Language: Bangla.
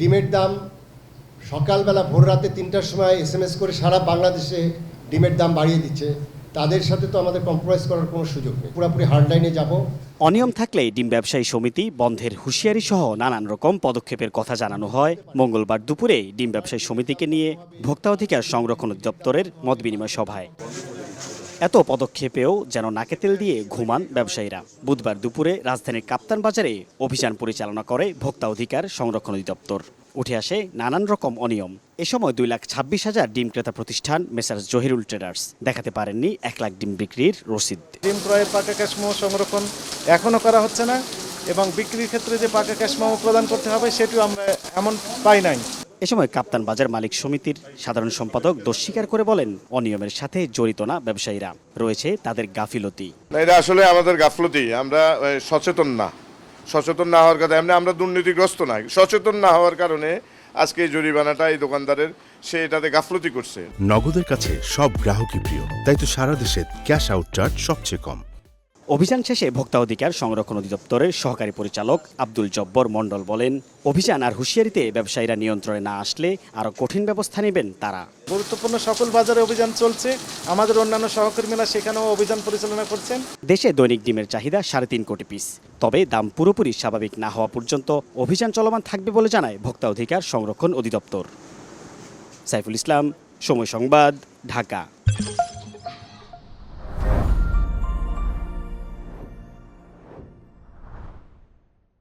ডিমের দাম সকালবেলা ভোর রাতে তিনটার সময় এস এম এস করে সারা বাংলাদেশে ডিমের দাম বাড়িয়ে দিচ্ছে। তাদের সাথে তো আমাদের কম্প্রোমাইজ করার কোনো সুযোগ নেই। পুরোপুরি হার্ডলাইনে যাব। অনিয়ম থাকলে ডিম ব্যবসায়ী সমিতি বন্ধের হুঁশিয়ারি সহ নানান রকম পদক্ষেপের কথা জানানো হয়। মঙ্গলবার দুপুরে ডিম ব্যবসায়ী সমিতিকে নিয়ে ভোক্তা অধিকার সংরক্ষণ দপ্তরের মত বিনিময় সভায়। এত পদক্ষেপেও যেন নাকে তেল দিয়ে ঘুমান ব্যবসায়ীরা। বুধবার দুপুরে রাজধানীর কাপ্তান বাজারে অভিযান পরিচালনা করে ভোক্তা অধিকার সংরক্ষণ অধিদপ্তর। উঠে আসে নানান রকম অনিয়ম। এ সময় দুই লাখ ছাব্বিশ হাজার ডিম ক্রেতা প্রতিষ্ঠান মেসার্স জহিরুল ট্রেডার্স দেখাতে পারেননি এক লাখ ডিম বিক্রির রসিদ। ডিম ক্রয়ের পাকা ক্যাশমো সংরক্ষণ এখনও করা হচ্ছে না এবং বিক্রির ক্ষেত্রে যে পাকা ক্যাশমো প্রদান করতে হবে, সেটিও আমরা এমন পাই নাই। এ সময় কাপ্তান বাজার মালিক সমিতির সাধারণ সম্পাদক দোষ স্বীকার করে বলেন অনিয়মের সাথে জড়িত না ব্যবসায়ীরা রয়েছে তাদের গাফিলতি। এটা আসলে আমাদের গাফলতি আমরা সচেতন না। সচেতন না হওয়ার কথা এমনি আমরা দুর্নীতিগ্রস্ত না। সচেতন না হওয়ার কারণে আজকে এই জরিমানাটা এই দোকানদারের সে এটাতে গাফলতি করছে। নগদের কাছে সব গ্রাহকই প্রিয় তাই তো সারা দেশে ক্যাশ আউট চার্জ সবচেয়ে কম। অভিযান শেষে ভোক্তা অধিকার সংরক্ষণ অধিদপ্তরের সহকারী পরিচালক আব্দুল জব্বর মণ্ডল বলেন অভিযান আর হুঁশিয়ারিতে ব্যবসায়ীরা নিয়ন্ত্রণে না আসলে আরও কঠিন ব্যবস্থা নেবেন তারা। গুরুত্বপূর্ণ সকল বাজারে অভিযান চলছে। আমাদের অন্যান্য সহকর্মীরা সেখানেও অভিযান পরিচালনা করছেন। দেশে দৈনিক ডিমের চাহিদা সাড়ে তিন কোটি পিস। তবে দাম পুরোপুরি স্বাভাবিক না হওয়া পর্যন্ত অভিযান চলমান থাকবে বলে জানায় ভোক্তা অধিকার সংরক্ষণ অধিদপ্তর। সাইফুল ইসলাম সময় সংবাদ ঢাকা।